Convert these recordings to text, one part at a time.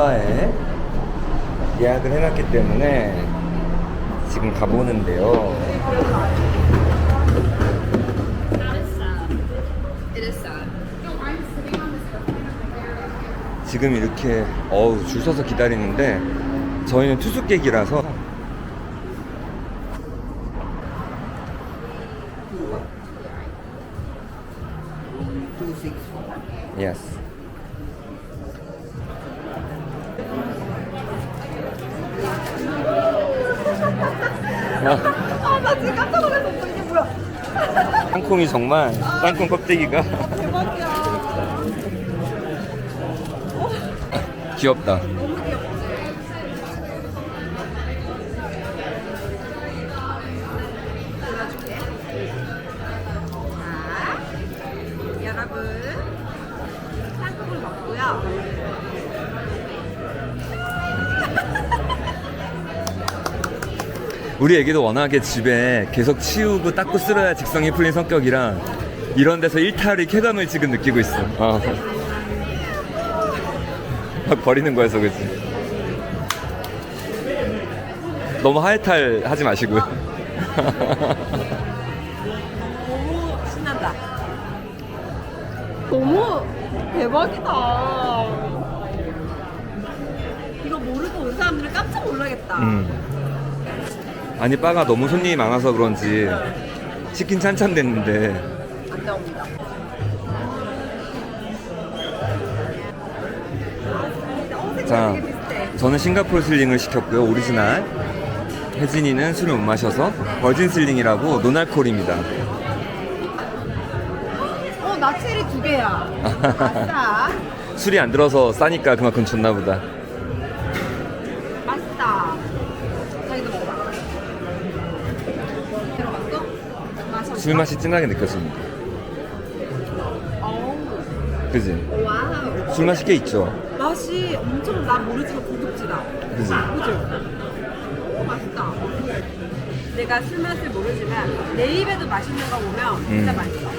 아, 롱바에 예약을 해놨기 때문에 지금 가보는데요. 지금 이렇게 어우 줄 서서 기다리는데 저희는 투숙객이라서 아, 나 지금 깜짝 놀랐어. 이게 뭐야? 땅콩이 정말 땅콩 껍데기가 대박이야. 귀엽다. 너무 귀엽지? 우리 애기도 워낙에 집에 계속 치우고 닦고 쓸어야 직성이 풀린 성격이라 이런 데서 일탈의 쾌감을 지금 느끼고 있어. 어. 막 버리는 거여서 그지. 너무 하이탈 하지 마시고요. 너무 신난다. 너무 대박이다. 이거 모르고 온 사람들은 깜짝 놀라겠다. 음. 아니 바가 너무 손님이 많아서 그런지 치킨 찬찬 됐는데 안 나옵니다. 자. 저는 싱가포르 슬링을 시켰고요 오리지널 혜진이는 술을 못 마셔서 버진 슬링이라고 노날콜입니다 어, 나 체리 두 개야. 아싸. 술이 안 들어서 싸니까 그만큼 좋나 보다. 자기도 먹어봐. 들어갔어? 맛이 술 맛이 진하게 느껴집니다 그지? 와우. 술 맛이 꽤 있죠 맛이 엄청 난 모르지만 고급지다. 그지? 그죠? 오, 맛있다. 내가 술 맛을 모르지만 내 입에도 맛있는 거 보면 진짜 음. 맛있어.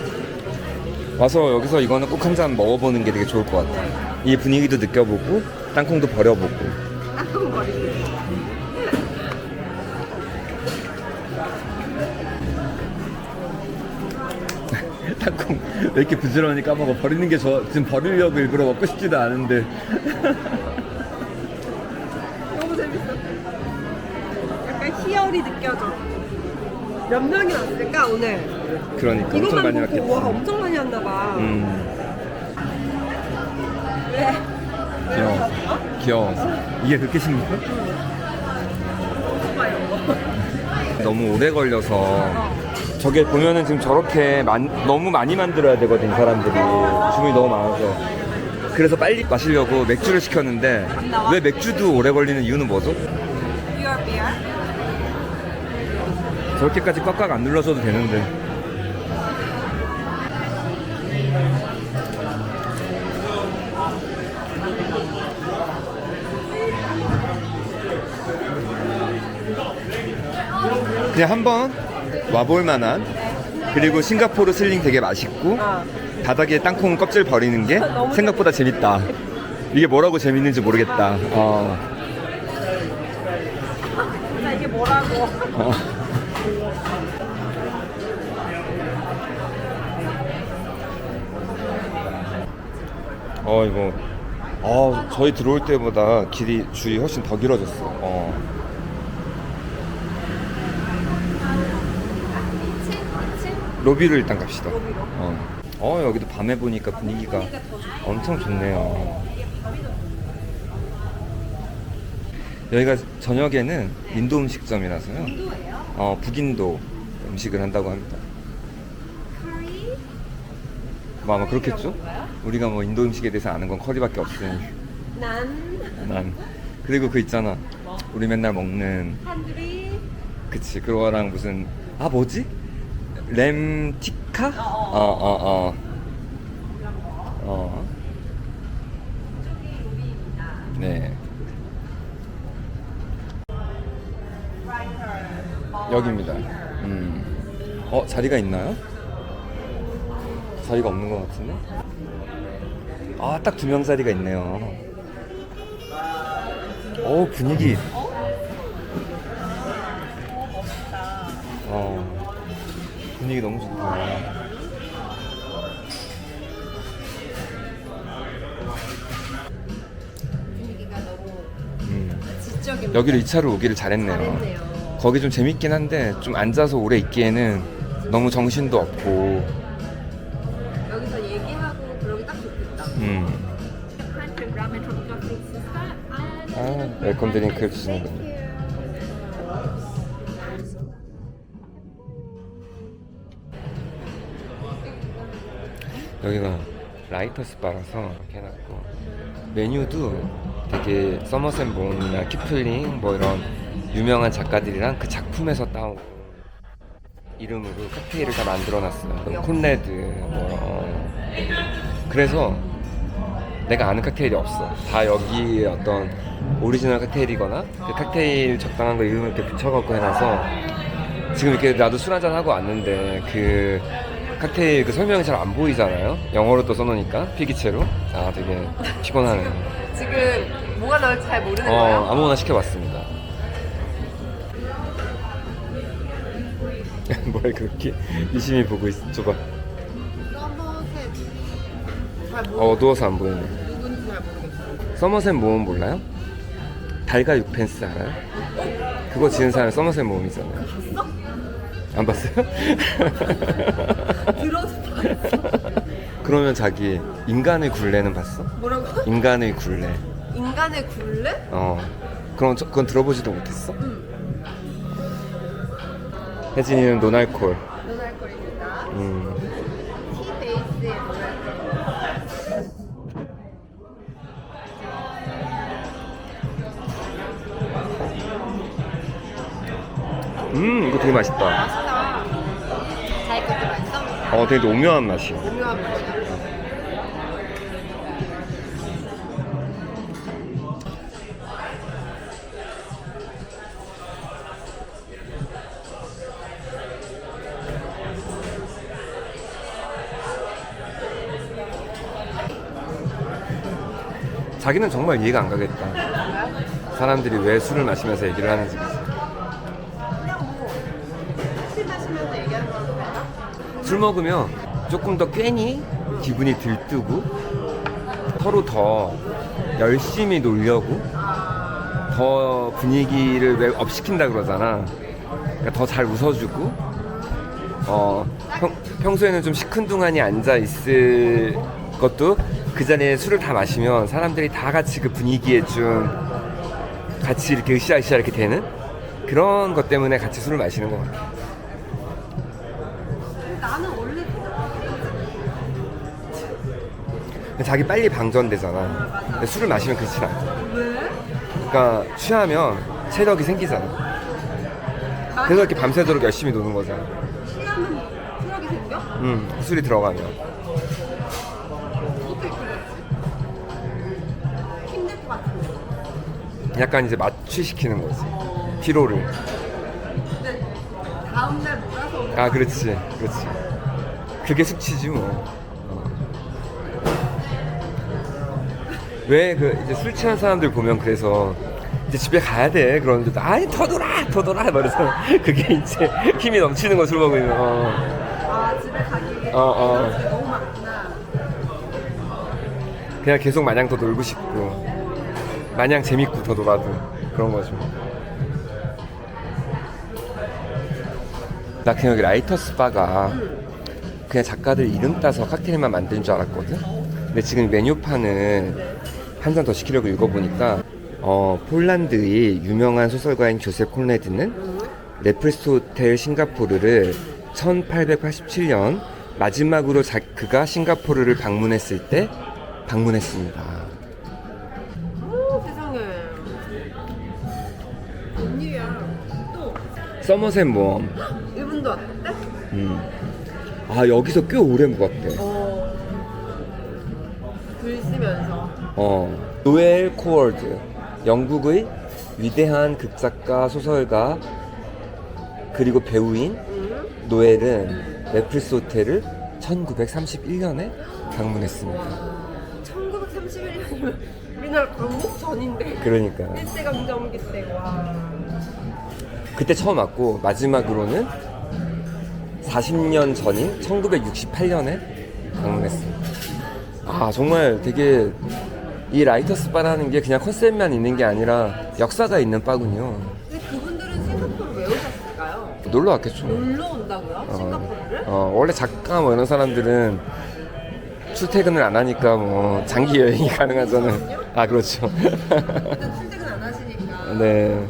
와서 여기서 이거는 꼭 한 잔 먹어보는 게 되게 좋을 것 같아 이 분위기도 느껴보고 땅콩도 버려보고 땅콩거리기. 땅콩 왜 이렇게 부지런히 까먹어 버리는 게 저 지금 버리려고 일부러 먹고 싶지도 않은데 너무 재밌어. 약간 희열이 느껴져. 몇 명이 왔을까 오늘? 그러니까 엄청 많이 이것만 보고 와 왔겠지 엄청 많이 왔나 봐. 음 왜? 귀여워 어? 귀여워 이게 그렇게 신기해? 오빠요. 너무 오래 걸려서 저게 보면은 지금 저렇게 만- 너무 많이 만들어야 되거든 이 사람들이. 주문이 너무 많아서. 그래서 빨리 마시려고 맥주를 시켰는데 왜 맥주도 오래 걸리는 이유는 뭐죠? 저렇게까지 꽉꽉 안 눌러줘도 되는데. 그냥 한번 와볼 만한 그리고 싱가포르 슬링 되게 맛있고 어. 바닥에 땅콩 껍질 버리는 게 생각보다 재밌다 이게 뭐라고 재밌는지 모르겠다 어. 자 이게 뭐라고? 어. 어 이거 어 저희 들어올 때보다 길이 줄이 훨씬 더 길어졌어. 어. 로비로 일단 갑시다. 어. 어 여기도 밤에 보니까 분위기가 엄청 좋네요. 여기가 저녁에는 인도 음식점이라서요. 어 북인도 음식을 한다고 합니다. 뭐 아마 그렇겠죠? 우리가 뭐 인도 음식에 대해서 아는 건 커리밖에 없으니 난 난 그리고 그 있잖아 우리 맨날 먹는 그치 그거랑 무슨 아 뭐지? 램티카? 어어 어 어. 네 여기입니다 음. 어 자리가 있나요? 자리가 없는 것 같은데? 아, 딱 두 명짜리가 있네요. 오, 분위기. 어, 분위기 너무 좋다. 분위기가 너무 음. 지적인. 여기로 2차로 오기를 잘했네요. 잘했네요. 거기 좀 재밌긴 한데, 좀 앉아서 오래 있기에는 너무 정신도 없고, 여기서 얘기하고 그러기 딱 좋겠다. 음. 아, 웰컴 여기가 라이터스 바라서 이렇게 해놨고 메뉴도 되게 서머셋 몬이나 키플링 뭐 이런 유명한 작가들이랑 그 작품에서 따온 이름으로 칵테일을 다 만들어놨어요. 콘레드 뭐 어. 그래서 내가 아는 칵테일이 없어. 다 여기 어떤 오리지널 칵테일이거나 그 칵테일 적당한 거 이름을 이렇게 붙여갖고 해놔서 지금 이렇게 나도 술 한잔 하고 왔는데 그 칵테일 그 설명이 잘 안 보이잖아요. 영어로 또 써놓으니까 필기체로. 아 되게 피곤하네. 지금 뭐가 나올지 잘 모르는 어 거야? 아무거나 시켜봤습니다. 뭘 그렇게 유심히 보고 있어? 줘봐. 어, 어두워서 안 보이네. 누군지 잘 모르겠어. 서머셋 모음 몰라요? 달과 육펜스 알아요? 그거 지은 사람이 서머셋 모음이잖아요. 안 봤어요? 들어서 봤어. 그러면 자기 인간의 굴레는 봤어? 뭐라고? 인간의 굴레. 인간의 굴레? 어. 그럼 저- 그건 들어보지도 못했어? 응. 혜진이는 노날콜. 노날콜입니다. 음. 티 베이스의 노날콜. 음, 이거 되게 맛있다. 어? 어, 되게 오묘한 맛이야. 오묘한 맛이야. 자기는 정말 이해가 안 가겠다. 사람들이 왜 술을 마시면서 얘기를 하는지. 술 먹으면 조금 더 괜히 기분이 들뜨고 서로 더 열심히 놀려고 더 분위기를 왜 업시킨다 그러잖아. 그러니까 더 잘 웃어주고 어 평, 평소에는 좀 시큰둥하니 앉아 있을 것도 그 자리에 술을 다 마시면 사람들이 다 같이 그 분위기에 좀 같이 이렇게 으쌰으쌰 이렇게 되는 그런 것 때문에 같이 술을 마시는 것 같아. 나 자기 빨리 방전되잖아. 근데 술을 마시면 그렇지 않아. 왜? 그러니까 취하면 체력이 생기잖아. 그래서 이렇게 밤새도록 열심히 노는 거잖아. 취하면 트럭이 생겨? 음, 술이 들어가면. 어떻게 그랬지? 힘들 것 같은데. 약간 이제 마취시키는 거지. 피로를. 근데 다음날 몰아서 오는 아, 그렇지. 그렇지. 그게 숙취지 뭐. 왜 그 이제 술 취한 사람들 보면 그래서 이제 집에 가야 돼. 그러는데 놀아, 더 놀아. 말해서 그게 이제 힘이 넘치는 거술 먹으면. 어. 아 집에 가기 어, 어. 에너지가 너무 많구나. 그냥 계속 마냥 더 놀고 싶고 마냥 재밌고 더 놀아도 그런 거죠. 나 그냥 여기 라이터스 바가 그냥 작가들 이름 따서 칵테일만 만든 줄 알았거든. 근데 지금 메뉴판을 한잔더 시키려고 읽어보니까 어, 폴란드의 유명한 소설가인 조셉 콘레드는 레프레소 호텔 싱가포르를 1887년 마지막으로 자, 그가 싱가포르를 방문했을 때 방문했습니다. 오 세상에. 웬일이야. 또 서머셋 모험. 이분도 왔대? 음. 아 여기서 꽤 오래 묵었대. 어. 글 쓰면서. 어. 노엘 코월드. 영국의 위대한 극작가 소설가 그리고 배우인 응? 노엘은 호텔을 1931년에 방문했습니다. 1931년. 아니면 우리나라 광복 전인데 그러니까 일제강점기 때 와. 그때 처음 왔고 마지막으로는 40년 전인 1968년에 방문했어요. 아 정말 되게 이 라이터스 바라는 게 그냥 컨셉만 있는 게 아니라 역사가 있는 바군요. 근데 그분들은 싱가포르 왜 오셨을까요? 놀러 왔겠죠. 놀러 온다고요? 싱가포르를? 어, 원래 작가 뭐 이런 사람들은 출퇴근을 안 하니까 뭐 장기 여행이 가능하잖아요. 아 그렇죠. 근데 출퇴근 안 하시니까. 네.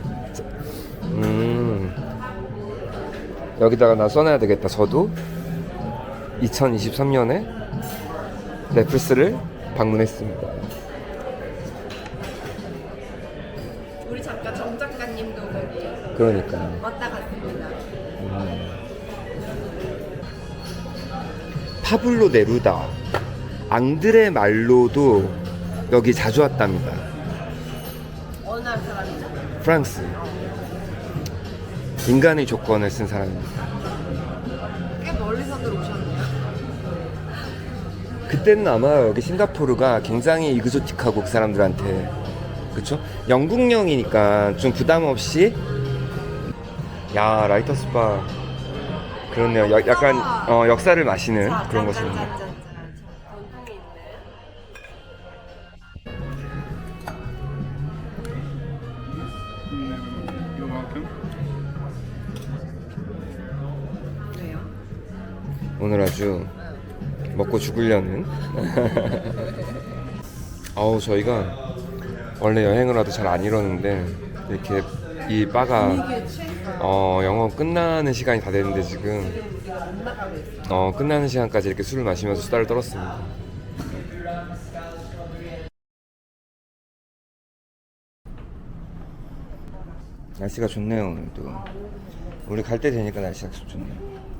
음. 여기다가 나 써놔야 되겠다. 저도 2023년에 넷플스를 방문했습니다. 우리 작가 정 작가님도 거기 그러니까. 왔다 갔습니다. 파블로 네루다, 앙드레 말로도 여기 자주 왔답니다. 어느 나라 사람이죠? 프랑스. 인간의 조건을 쓴 사람입니다. 그때는 아마 여기 싱가포르가 굉장히 이그조틱하고 그 사람들한테 그쵸? 영국령이니까 좀 부담 없이 야 라이터스 바 그렇네요. 야- 약간 어, 역사를 마시는 자, 그런 것입니다. 그래요? 오늘 아주 먹고 죽으려는 아우 저희가 원래 여행을 와도 잘 안 이러는데 이렇게 이 바가. 어 영업 끝나는 시간이 다 됐는데 지금. 어 끝나는 시간까지 이렇게 술을 마시면서 수다를 떨었습니다. 날씨가 좋네요 오늘도. 우리 갈 때 되니까 날씨가 좋네요.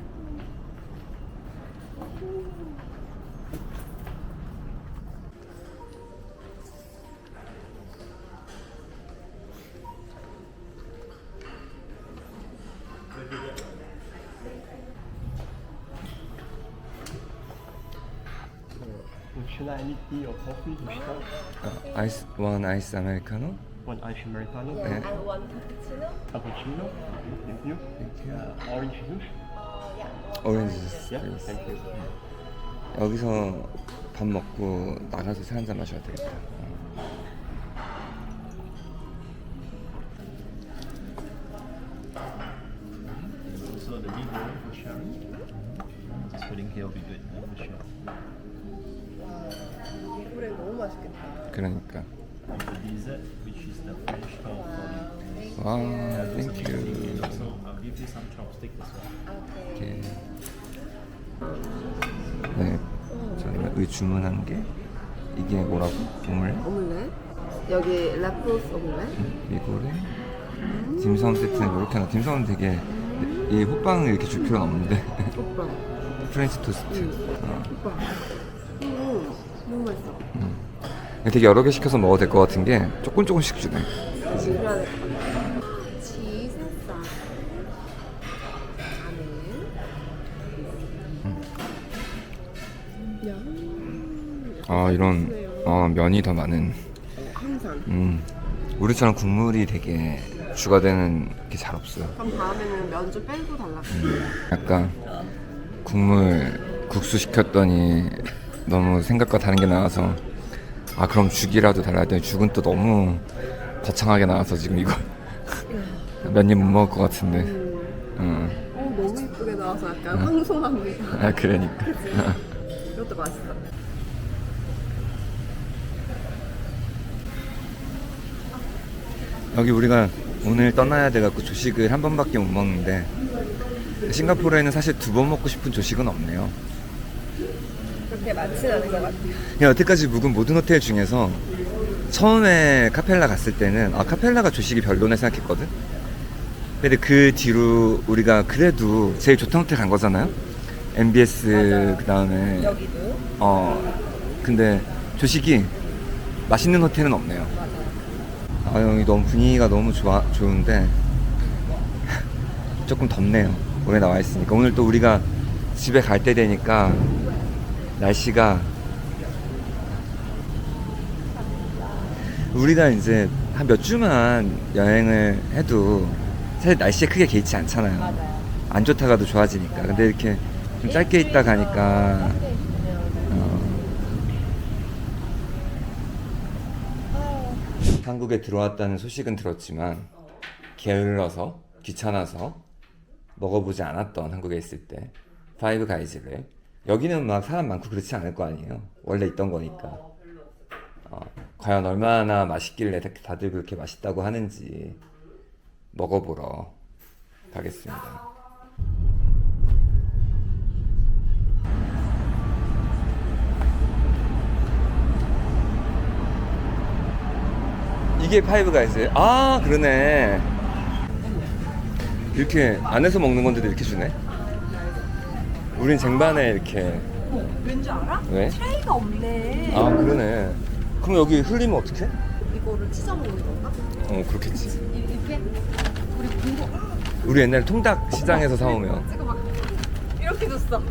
To start? 어, 아이스 원 아이스 아메리카노. One Irish Americano, 네. And one cappuccino? cappuccino, thank you. Uh, orange juice. 오렌지 주스. Yeah, thank you. 여기서 밥 먹고 나가서 술 한잔 마셔야 되겠다. Chopstick as well. 이렇게. 네, 저희가 의 주문한 게 이게 뭐라고? 오믈렛? 오믈렛? 여기 라프스 오믈렛? 이거를 딤섬 세트는 이렇게 하나. 딤섬은 되게 이 호빵을 이렇게 줄 필요는 없는데 오빠. 프렌치 토스트. 어. 오빠. 음, 너무 맛있어. 되게 여러 개 시켜서 먹어도 될 것 같은 게 조금 조금씩 주네. 그치? 그래 아 이런 어, 면이 더 많은. 항상. 음, 우리처럼 국물이 되게 주가 되는 게 잘 없어요. 그럼 다음에는 면 좀 빼고 달라고. 약간 국물 국수 시켰더니 너무 생각과 다른 게 나와서 아 그럼 죽이라도 달라 했더니 죽은 또 너무 거창하게 나와서 지금 이거 몇 입 못 먹을 것 같은데. 응. 어, 너무 이쁘게 나와서 약간 황송합니다. 아 그러니까. 이것도 맛있어. 여기 우리가 오늘 떠나야 돼갖고 조식을 한 번밖에 못 먹는데 싱가포르에는 사실 두 번 먹고 싶은 조식은 없네요. 그렇게 많진 않은 것 같아요. 여태까지 묵은 모든 호텔 중에서 처음에 카펠라 갔을 때는 아 카펠라가 조식이 별로네 생각했거든. 근데 그 뒤로 우리가 그래도 제일 좋던 호텔 간 거잖아요. MBS 그 다음에 여기도. 어 근데 조식이 맛있는 호텔은 없네요. 아 여기 너무 분위기가 너무 좋아 좋은데 조금 덥네요. 오래 나와 있으니까 오늘 또 우리가 집에 갈 때 되니까 날씨가 우리가 이제 한 몇 주만 여행을 해도 사실 날씨에 크게 개의치 않잖아요. 안 좋다가도 좋아지니까. 근데 이렇게 좀 짧게 있다 가니까 어. 한국에 들어왔다는 소식은 들었지만 게을러서 귀찮아서 먹어보지 않았던 한국에 있을 때 파이브 가이즈를 여기는 막 사람 많고 그렇지 않을 거 아니에요. 원래 있던 거니까. 어, 과연 얼마나 맛있길래 다들 그렇게 맛있다고 하는지 먹어보러 가겠습니다. 이게 파이브 가이즈. 아 그러네. 이렇게 안에서 먹는 건데도 이렇게 주네. 우린 쟁반에 이렇게. 왠지 알아? 왜? 트레이가 없네. 아 그러네. 그럼 여기 흘리면 어떡해? 이거를 찢어 먹는 건가? 어 그렇겠지. 이- 이렇게? 우리 군고 우리 옛날 통닭 시장에서 사오면 찍어 막 이렇게 줬어.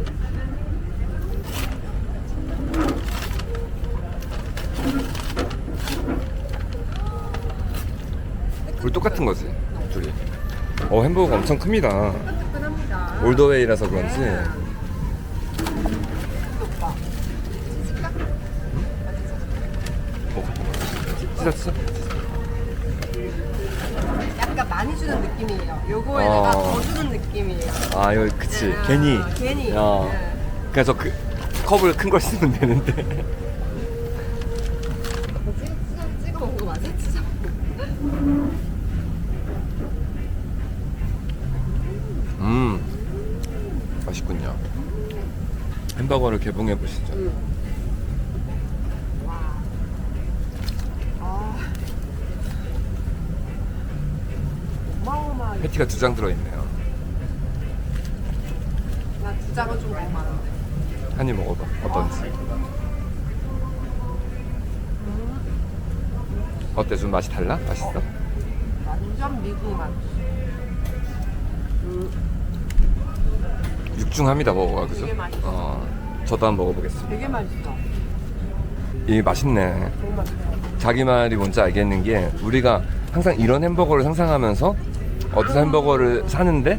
우리 똑같은 거지 둘이. 어 햄버거가 엄청 큽니다. 올더웨이라서 그런지. 네. 오빠. 찢었어? 약간 많이 주는 느낌이에요. 요거에다가 어. 더 주는 느낌이에요. 아 여기 그치 아, 괜히. 괜히. 어. 네. 그래서 그 컵을 큰 걸 쓰면 되는데. 뭐지? 찍어, 찍어 먹는 거 맞지? 찍어 음 맛있군요. 햄버거를 개봉해 보시죠. 아. 어마어마하게. 패티가 두 장 들어있네요. 나 두 장은 좀 너무 많은데. 한 입 먹어봐. 어떤지. 어때? 좀 맛이 달라? 맛있어? 완전 미국 맛. 육중합니다 먹어가 그죠? 되게 맛있어. 어, 저도 한번 먹어보겠습니다. 되게 맛있어. 이게 맛있네. 너무 맛있어. 자기 말이 뭔지 알겠는 게 우리가 항상 이런 햄버거를 상상하면서 어디서 햄버거를 사는데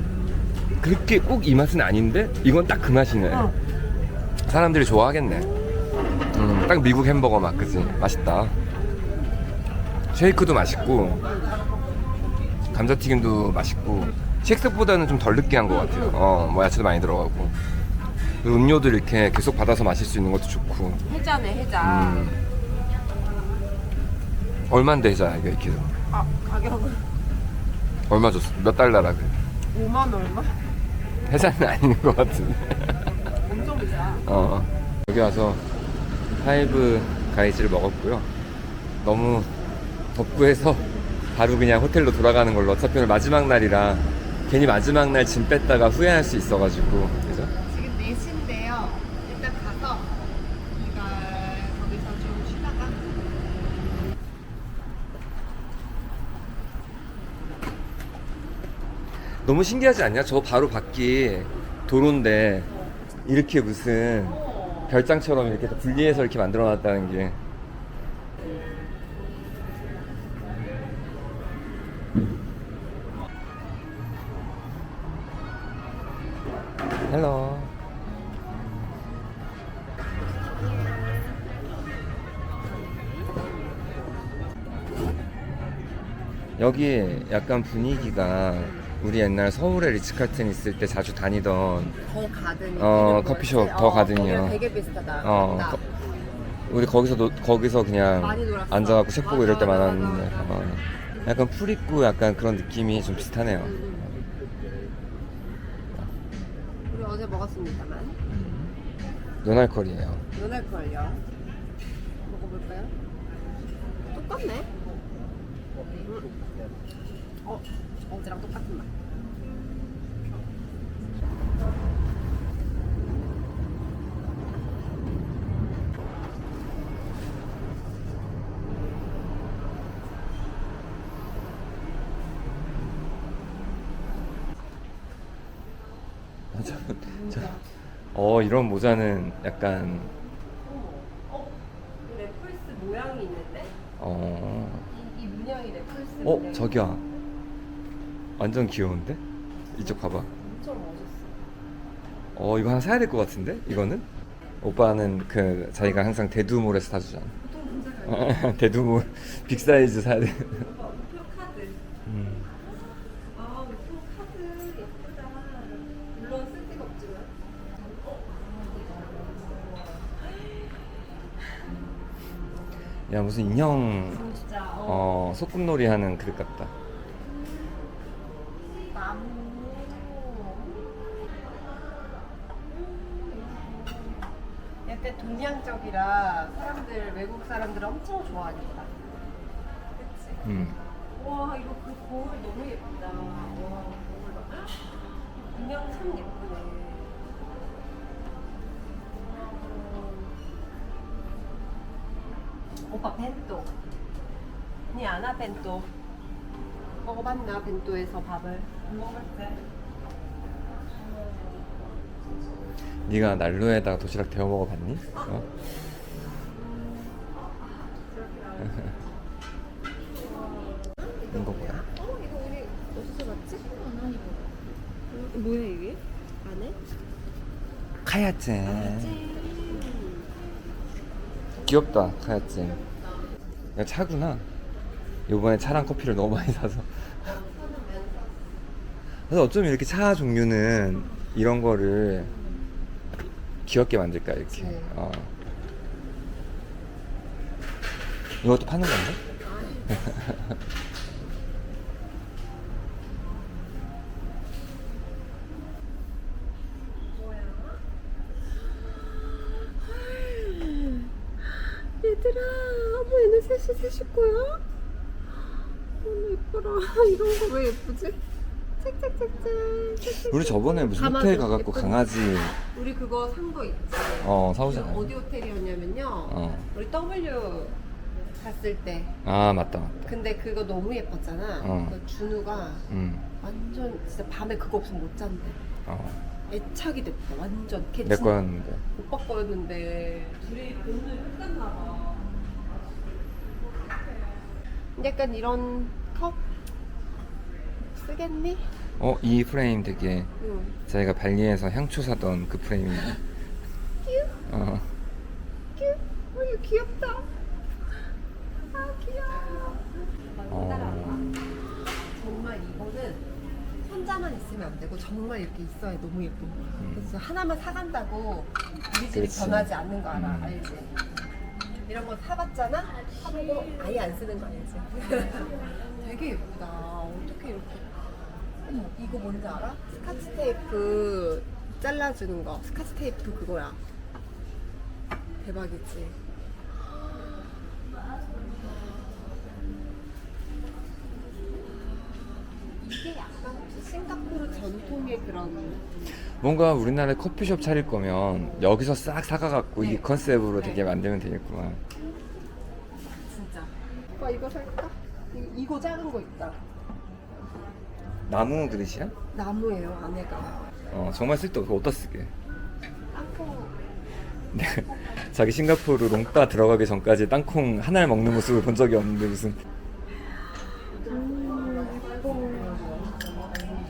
그렇게 꼭 이 맛은 아닌데 이건 딱 그 맛이네. 어. 사람들이 좋아하겠네. 음, 딱 미국 햄버거 맛, 그지? 맛있다. 쉐이크도 맛있고 감자튀김도 맛있고 쉑스보다는 좀 덜 느끼한 것 같아요. 어, 뭐 야채도 많이 들어가고 음료도 이렇게 계속 받아서 마실 수 있는 것도 좋고. 해자네, 해자. 음. 얼마인데 해자 이게 이렇게 아, 가격은 얼마 줬어? 몇 달러라 그래? 5만 얼마? 해자는 아닌 것 같은데. 엄청 비싸. 어. 여기 와서 파이브 가이즈를 먹었고요. 너무 덥고 해서 바로 그냥 호텔로 돌아가는 걸로 어차피 오늘 마지막 날이라 괜히 마지막 날 짐 뺐다가 후회할 수 있어가지고 그죠? 지금 4시인데요. 일단 가서 우리가 거기서 좀 쉬다가 너무 신기하지 않냐? 저 바로 밖이 도로인데 이렇게 무슨 별장처럼 이렇게 다 분리해서 이렇게 만들어 놨다는 게 헬로 여기 약간 분위기가 우리 옛날 서울에 리츠칼튼 있을 때 자주 다니던 더 가든이 어, 되게 커피숍? 더 어, 가든이요. 되게 비슷하다. 어, 나. 거- 우리 거기서 노, 거기서 그냥 많이 놀았어. 앉아갖고 책 보고 이럴 때 맞아, 맞아, 많았는데 맞아. 어. 약간 풀 있고 약간 그런 느낌이 좀 비슷하네요. 우리 어제 먹었습니다만 노날컬이에요. 노날걸요. 먹어볼까요? 똑같네. 음. 어, 어제랑 똑같은 맛. 어 이런 모자는 약간 어, 래플스 모양이 있는데? 어. 어 저기야 완전 귀여운데? 이쪽 봐봐 엄청 멋있어. 어 이거 하나 사야 될 것 같은데? 이거는? 오빠는 그 자기가 항상 대두몰에서 사주잖아 어, 대두몰 빅 사이즈 사야 돼 우표 카드. 음. 아, 우표 카드 예쁘다. 물론 쓸 데가 없지만. 야 무슨 인형 진짜. 어 소꿉놀이 하는 그릇 같다 나무. 약간 동양적이라 사람들 외국 사람들 엄청 좋아하니까. 그치? 음. 와 이거 그 거울 너무 예쁘다. 와 거울 봐. 인형 참 예쁘네. 오빠 벤또. 니 아나 벤또. 먹어봤나 벤또에서 밥을? 안 먹었지. 네가 난로에다가 도시락 데워 먹어봤니? 어? 이거 뭐야? 어 이거 우리 어디서 봤지? 뭐야 이게? 안에? 카야잼 귀엽다 카야잼 야 차구나 요번에 차랑 커피를 너무 많이 사서 그래서 어쩜 이렇게 차 종류는 이런 거를 귀엽게 만들까 이렇게 그치. 어. 이것도 파는 건데? 얘들아, 어머 얘네 셋이 셋이 거야? 너무 예뻐라. 이런 거 왜 예쁘지? 우리 저번에 무슨 호텔 가갖고 강아지 우리 그거 산 거 있지. 어 사오잖아 어디 호텔이었냐면요. 어. 우리 W 갔을 때. 아 맞다 맞다 근데 그거 너무 예뻤잖아. 어. 그 준우가 음. 완전 진짜 밤에 그거 없으면 못 잔대. 어. 애착이 됐다. 완전. 걔 내 진- 거였는데 오빠 거였는데 둘이 오늘 끝났나 봐. 약간 이런 컵 쓰겠니? 어 이 프레임 되게 응. 저희가 발리에서 향초 사던 그 프레임이네 어. 큐. 어, 이거 귀엽다. 아 귀여워. 어. 정말 이거는 혼자만 있으면 안 되고 정말 이렇게 있어야 너무 예쁜 거야. 음. 그래서 하나만 사간다고 우리 집이. 변하지 않는 거 알아, 음. 알지? 이런 거 사봤잖아? 사보고 아예 안 쓰는 거 알지? 되게 예쁘다. 어떻게 이렇게? 이거 뭔지 알아? 스카치 테이프 잘라주는 거. 스카치 테이프 그거야. 대박이지. 이게 약간 혹시 싱가포르 전통의 그런 뭔가 우리나라에 커피숍 차릴 거면 여기서 싹 사가갖고 이 네. 컨셉으로 네. 되게 만들면 되겠구만 진짜. 오빠 이거 살까? 이거 작은 거 있다. 나무 그릇이야? 나무예요 안에가. 어 정말 쓸데없어 어디다 쓰게 땅콩. 네. 자기 싱가포르 롱바 들어가기 전까지 땅콩 하나를 먹는 모습을 본 적이 없는데 무슨 음.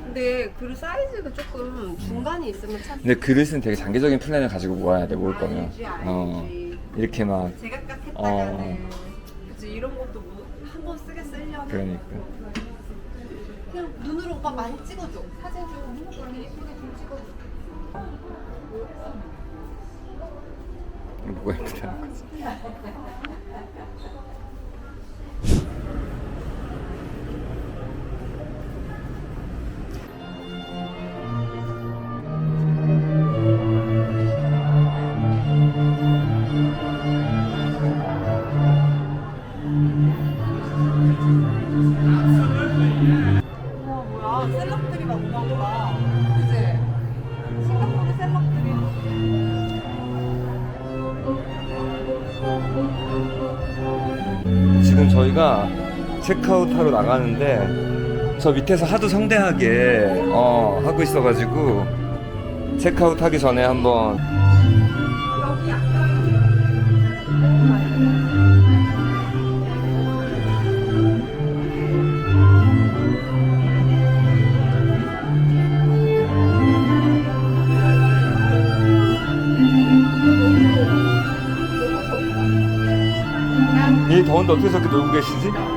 근데 그 사이즈가 조금 중간이 있으면 참. 근데 그릇은 되게 장기적인 플랜을 가지고 모아야 돼 모을 거면 알지, 알지. 어 이렇게 막 제각각 했다가는 어. 그치 이런 것도 뭐 한번 쓰게 쓰려면 그러니까 그냥 눈으로 오빠 많이 찍어줘. 사진 좀. 예쁘게 좀 찍어줘 뭐가 예쁘다는 체크아웃하러 나가는데 저 밑에서 하도 성대하게 어, 하고 있어가지고 체크아웃하기 전에 한번 이 더운데 어떻게 저렇게 놀고 계시지?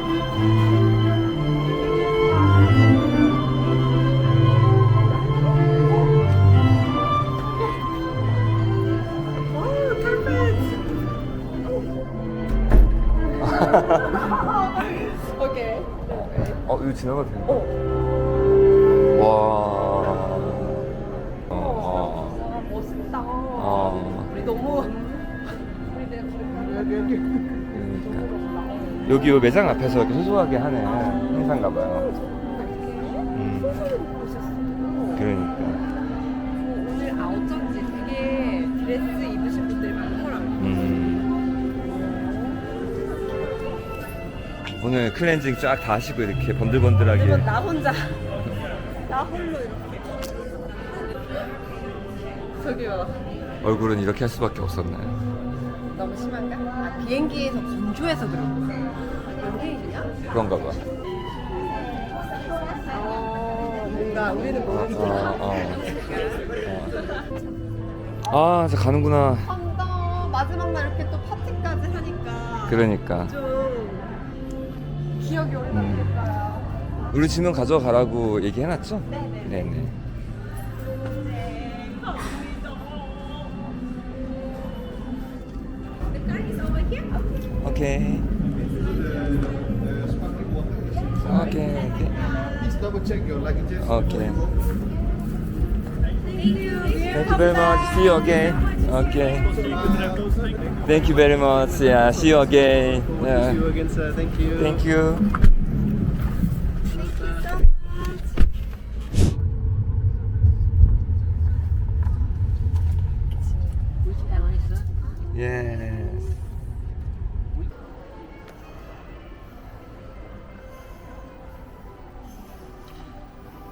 어 이거 지나가도 되나? 와. 어, 어. 와 멋있다. 어. 우리 너무 우리 내가 그러니까. 여기 요 매장 앞에서 이렇게 소소하게 하는 행사인가 봐요. 오늘 클렌징 쫙 다 하시고 이렇게 번들번들하게 이건 나 혼자 나 홀로 이렇게 저기요 얼굴은 이렇게 할 수밖에 없었나요? 너무 심한가? 아 비행기에서 건조해서 그런 거야 연예인이냐? 그런가 봐. 어 뭔가 우리는 어, 모르니까 어, 어. 아, 저 가는구나. 한다 마지막 날 이렇게 또 파티까지 하니까 그러니까. 좀 기억이 오래 남겠다 우리 짐은 가져가라고 얘기해놨죠? 네네. 네네. 오케이. 오케이. 오케이. Thank you very much. See you again. Okay. Thank you very much. Yeah. See you again. See Yeah. you again, sir. Thank you. Thank you. Yes.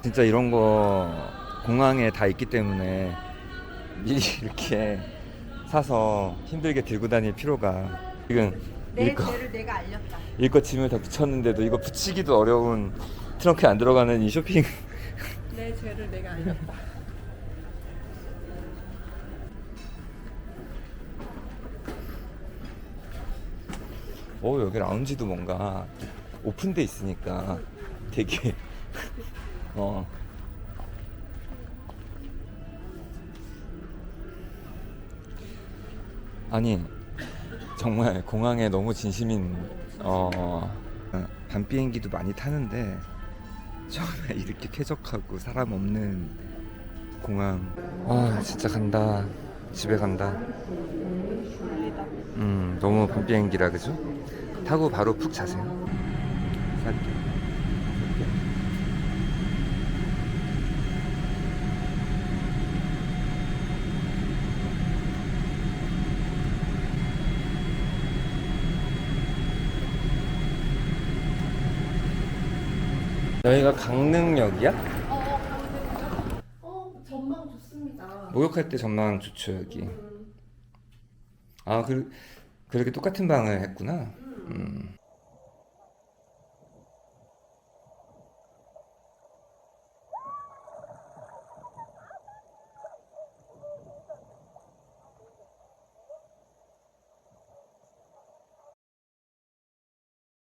진짜 이런 거 공항에 다 있기 때문에 미리 이렇게 사서 힘들게 들고 다닐 필요가 지금 내 일거 죄를 내가 알렸다. 일거 짐을 다 붙였는데도 이거 붙이기도 어려운 트렁크에 안 들어가는 이 쇼핑. 내 죄를 내가 알렸다. 오 여기 라운지도 뭔가 오픈돼 있으니까 되게 어 아니 정말 공항에 너무 진심인 어 밤 비행기도 많이 타는데 처음에 이렇게 쾌적하고 사람 없는 공항 아 진짜 간다 집에 간다 음 너무 밤 비행기라 그죠? 타고 바로 푹 자세요. 살게. 여기가 강릉역이야? 어 전망 좋습니다 목욕할 때 전망 좋죠 여기. 아 그, 그렇게 똑같은 방을 했구나. 음.